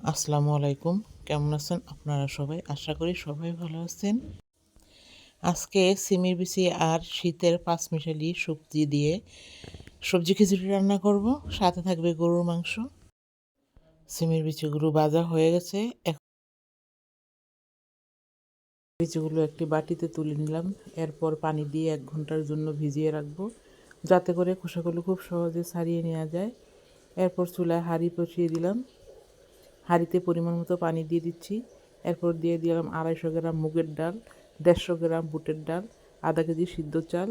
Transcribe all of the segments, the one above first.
আসসালামু আলাইকুম। কেমন আছেন আপনারা সবাই? আশা করি সবাই ভালো আছেন। আজকে সিমির বিচি আর শীতের পাঁচমিশালি সবজি দিয়ে সবজি খিচুড়ি রান্না করব। সাথে থাকবে গরুর মাংস। সিমির বিচিগুলো ভাজা হয়ে গেছে। বিচিগুলো একটি বাটিতে তুলে নিলাম। এরপর পানি দিয়ে এক ঘণ্টার জন্য ভিজিয়ে রাখব। যাতে করে খোসাগুলো খুব সহজে ছাড়িয়ে নেওয়া যায়। এরপর চুলায় হাঁড়ি বসিয়ে দিলাম। হাঁড়িতে পরিমাণ মতো পানি দিয়ে দিচ্ছি। এরপর দিয়ে দিলাম আড়াইশো গ্রাম মুগের ডাল, দেড়শো গ্রাম বুটের ডাল, আধা কেজি সিদ্ধ চাল,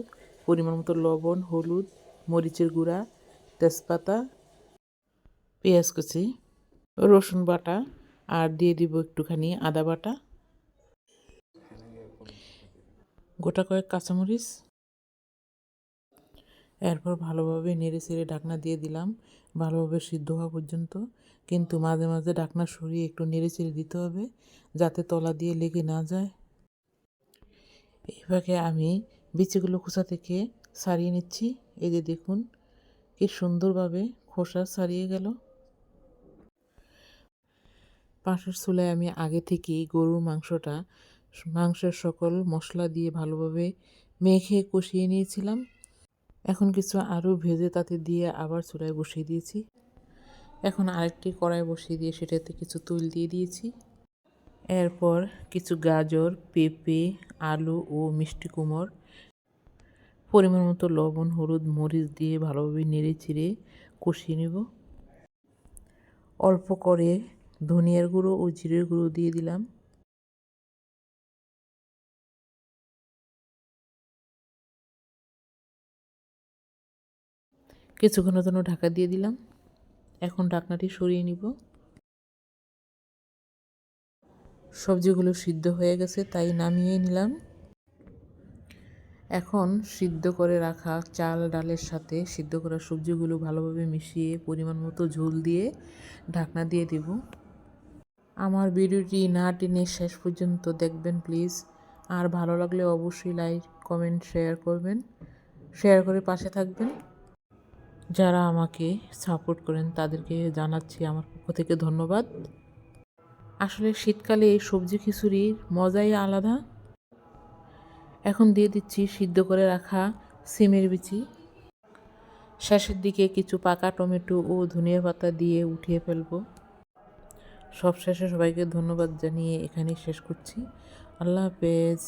পরিমাণ মতো লবণ, হলুদ, মরিচের গুঁড়া, তেজপাতা, পেঁয়াজ কুচি, রসুন বাটা আর দিয়ে দিব একটুখানি আদা বাটা। গোটা কয়েক কাঁচামরিচ এরপর ভালোভাবে নেড়ে চেড়ে ঢাকনা দিয়ে দিলাম। ভালোভাবে সিদ্ধ হওয়া পর্যন্ত। কিন্তু মাঝে মাঝে ঢাকনা সরিয়ে একটু নেড়ে চেড়ে দিতে হবে, যাতে তলা দিয়ে লেগে না যায়। এইভাবে আমি বিচিগুলো খোসা থেকে সারিয়ে নিচ্ছি। এই যে দেখুন, কি সুন্দরভাবে খোসা সারিয়ে গেল। পাশের চুলায় আমি আগে থেকেই গরুর মাংসটা, মাংসের সকল মশলা দিয়ে ভালোভাবে মেখে কষিয়ে নিয়েছিলাম। এখন কিছু আরও ভেজে তাতে দিয়ে আবার চুলায় বসিয়ে দিয়েছি। এখন আরেকটি কড়াই বসিয়ে দিয়ে সেটাতে কিছু তুল দিয়ে দিয়েছি। এরপর কিছু গাজর, পেঁপে, আলু ও মিষ্টি কুমড়, পরিমাণ মতো লবণ, হলুদ, মরিচ দিয়ে ভালোভাবে নেড়ে চিড়ে কষিয়ে নেব। অল্প করে ধনিয়ার গুঁড়ো ও জিরের গুঁড়ো দিয়ে দিলাম। কিছুক্ষণের জন্য ঢাকা দিয়ে দিলাম। এখন ঢাকনাটি সরিয়ে নিব। সবজিগুলো সিদ্ধ হয়ে গেছে, তাই নামিয়ে নিলাম। এখন সিদ্ধ করে রাখা চাল ডালের সাথে সিদ্ধ করা সবজিগুলো ভালোভাবে মিশিয়ে পরিমাণ মতো ঝোল দিয়ে ঢাকনা দিয়ে দেব। আমার ভিডিওটি না টেনে শেষ পর্যন্ত দেখবেন প্লিজ। আর ভালো লাগলে অবশ্যই লাইক, কমেন্ট, শেয়ার করবেন। শেয়ার করে পাশে থাকবেন। যারা আমাকে সাপোর্ট করেন, তাদেরকে জানাচ্ছি আমার পক্ষ থেকে ধন্যবাদ। আসলে শীতকালে এই সবজি খিচুড়ির মজাই আলাদা। এখন দিয়ে দিচ্ছি সিদ্ধ করে রাখা সিমের বিচি। শেষের দিকে কিছু পাকা টমেটো ও ধনিয়া পাতা দিয়ে উঠিয়ে ফেলব। সব শেষে সবাইকে ধন্যবাদ জানিয়ে এখানেই শেষ করছি। আল্লাহ হাফেজ।